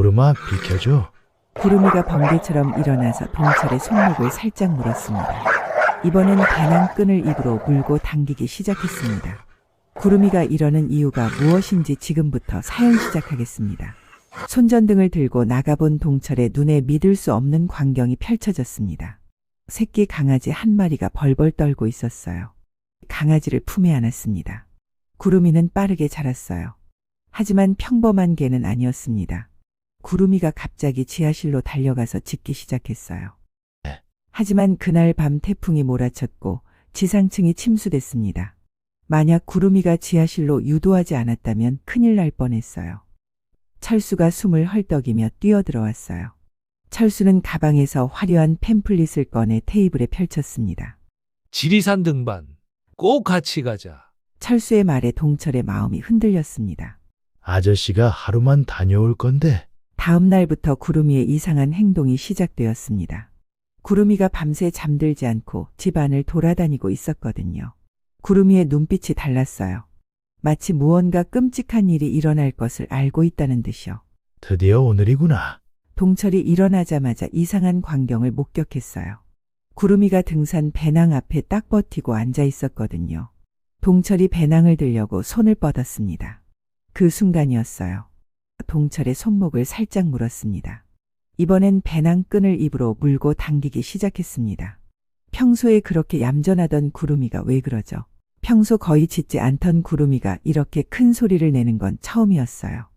구름아 비켜줘. 구름이가 번개처럼 일어나서 동철의 손목을 살짝 물었습니다. 이번엔 배낭 끈을 입으로 물고 당기기 시작했습니다. 구름이가 이러는 이유가 무엇인지 지금부터 사연 시작하겠습니다. 손전등을 들고 나가본 동철의 눈에 믿을 수 없는 광경이 펼쳐졌습니다. 새끼 강아지 한 마리가 벌벌 떨고 있었어요. 강아지를 품에 안았습니다. 구름이는 빠르게 자랐어요. 하지만 평범한 개는 아니었습니다. 구름이가 갑자기 지하실로 달려가서 짖기 시작했어요. 네. 하지만 그날 밤 태풍이 몰아쳤고 지상층이 침수됐습니다. 만약 구름이가 지하실로 유도하지 않았다면 큰일 날 뻔했어요. 철수가 숨을 헐떡이며 뛰어들어왔어요. 철수는 가방에서 화려한 팸플릿을 꺼내 테이블에 펼쳤습니다. 지리산 등반 꼭 같이 가자. 철수의 말에 동철의 마음이 흔들렸습니다. 아저씨가 하루만 다녀올 건데 다음 날부터 구름이의 이상한 행동이 시작되었습니다. 구름이가 밤새 잠들지 않고 집안을 돌아다니고 있었거든요. 구름이의 눈빛이 달랐어요. 마치 무언가 끔찍한 일이 일어날 것을 알고 있다는 듯이요. 드디어 오늘이구나. 동철이 일어나자마자 이상한 광경을 목격했어요. 구름이가 등산 배낭 앞에 딱 버티고 앉아 있었거든요. 동철이 배낭을 들려고 손을 뻗었습니다. 그 순간이었어요. 동철의 손목을 살짝 물었습니다. 이번엔 배낭 끈을 입으로 물고 당기기 시작했습니다. 평소에 그렇게 얌전하던 구름이가 왜 그러죠? 평소 거의 짖지 않던 구름이가 이렇게 큰 소리를 내는 건 처음이었어요.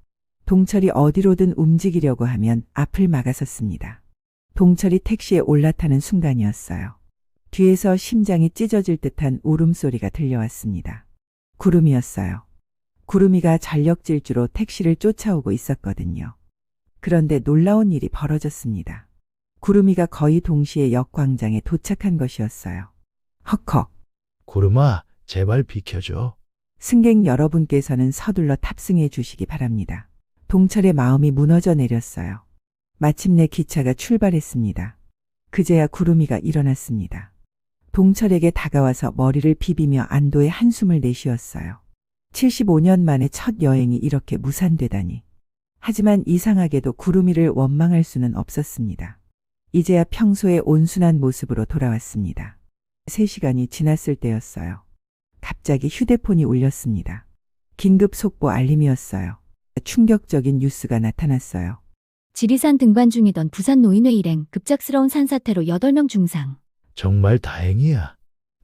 동철이 어디로든 움직이려고 하면 앞을 막아섰습니다. 동철이 택시에 올라타는 순간이었어요. 뒤에서 심장이 찢어질 듯한 울음소리가 들려왔습니다. 구름이었어요. 구름이가 전력 질주로 택시를 쫓아오고 있었거든요. 그런데 놀라운 일이 벌어졌습니다. 구름이가 거의 동시에 역광장에 도착한 것이었어요. 헉헉. 구름아 제발 비켜줘. 승객 여러분께서는 서둘러 탑승해 주시기 바랍니다. 동철의 마음이 무너져 내렸어요. 마침내 기차가 출발했습니다. 그제야 구름이가 일어났습니다. 동철에게 다가와서 머리를 비비며 안도의 한숨을 내쉬었어요. 75년 만에 첫 여행이 이렇게 무산되다니. 하지만 이상하게도 구름이를 원망할 수는 없었습니다. 이제야 평소의 온순한 모습으로 돌아왔습니다. 3시간이 지났을 때였어요. 갑자기 휴대폰이 울렸습니다. 긴급 속보 알림이었어요. 충격적인 뉴스가 나타났어요. 지리산 등반 중이던 부산 노인회 일행 급작스러운 산사태로 8명 중상. 정말 다행이야.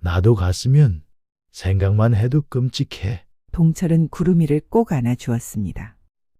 나도 갔으면 생각만 해도 끔찍해. 동철은 구름이를 꼭 안아 주었습니다.